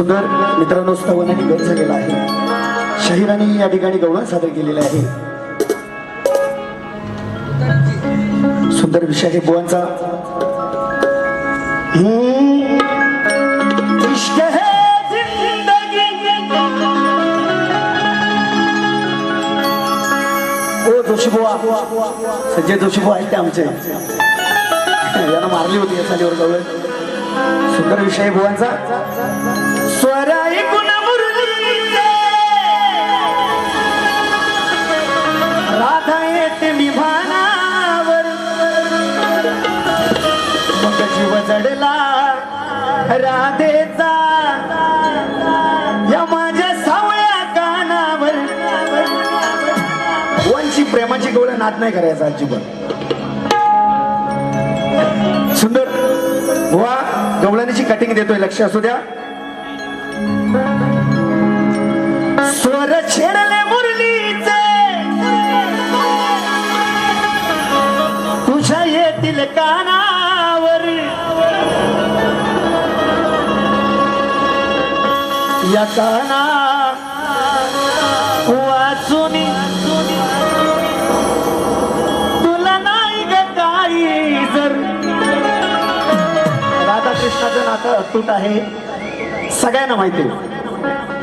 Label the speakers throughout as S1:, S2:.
S1: सुंदर मित्रांनो स्तवनाने भेट झालेला आहे. शाहिराने या ठिकाणी गौरव सादर केलेले आहे. सुंदर विषय आहे बुवांचा. ओ जोशी बुवा. संजय जोशी बुवा आहेत ते आमचे. यांना मारली होती या चालीवर गवळ सुंदर विषय आहे बुवांचा स्वर ऐकून राधा येते मी भानावर मग जीव जडला राधेचा. या माझ्या सावळ्या कानावर. वंशी प्रेमाची गोळ नाद नाही करायचा अजिबात. सुंदर. वा. गवळणीची कटिंग देतोय लक्ष असू द्या. स्वर छेडले मुरलीचे. तुझ्या येतील कानावर. या काना अतूट आहे. सगळ्यांना माहिती आहे.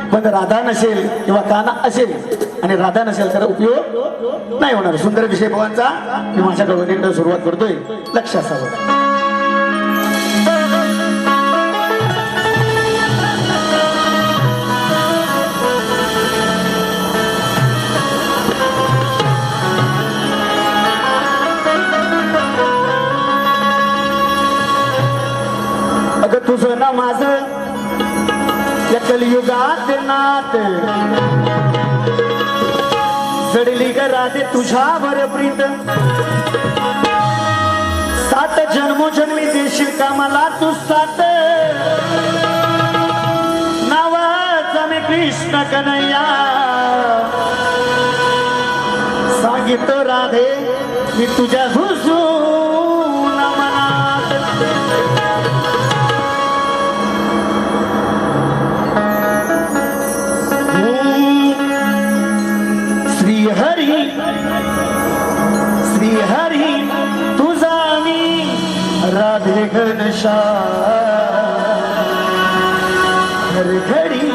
S1: पण राधा नसेल किंवा काना असेल आणि राधा नसेल तर उपयोग नाही होणार. सुंदर विषय भवांचा मी माझ्या गवळणीकडे सुरुवात करतोय. लक्ष असावं तुझं ना माझ या कलियुगात नात. जडली ग राधे तुझ्यावर प्रीत. सात जन्मोजन्मी देशील का मला तू सात. नावाचा मी कृष्ण कन्हैया. सांगितो राधे मी तुझ्या घनशा हर घडी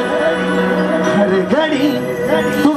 S1: हर घडी तू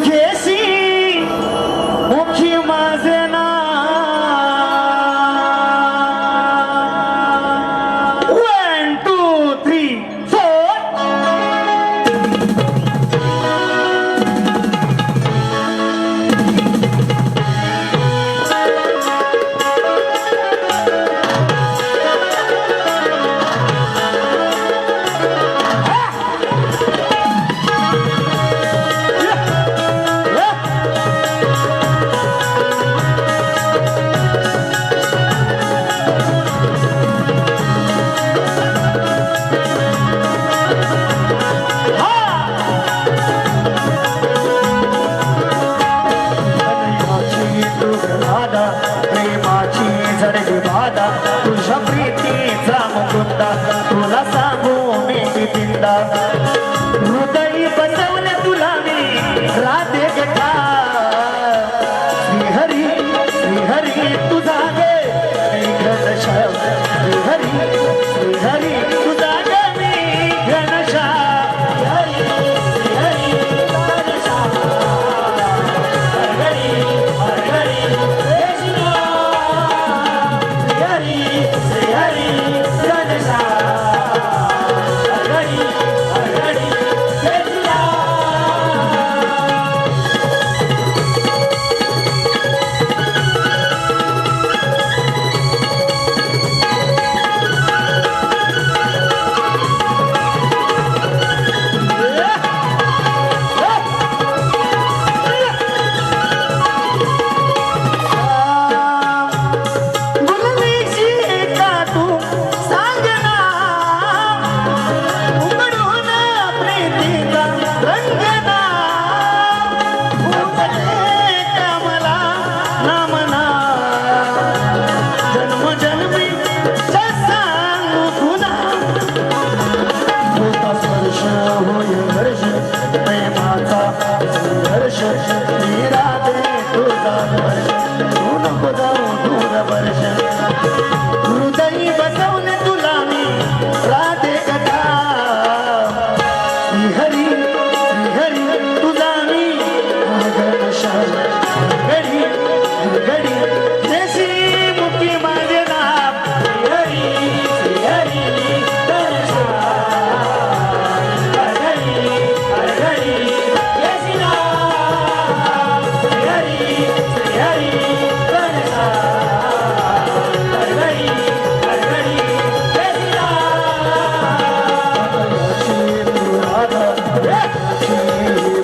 S1: प्रेमाची जडली बाधा तुझ्या प्रीतीचा मुकुंदा. तुला सांगू मी बिंदा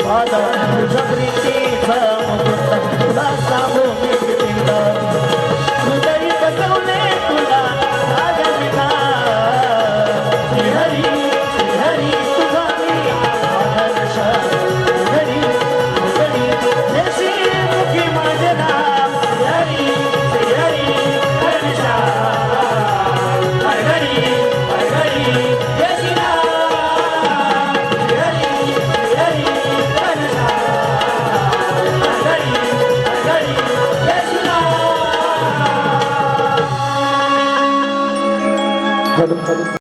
S1: بدر جبرتي فوق I don't have.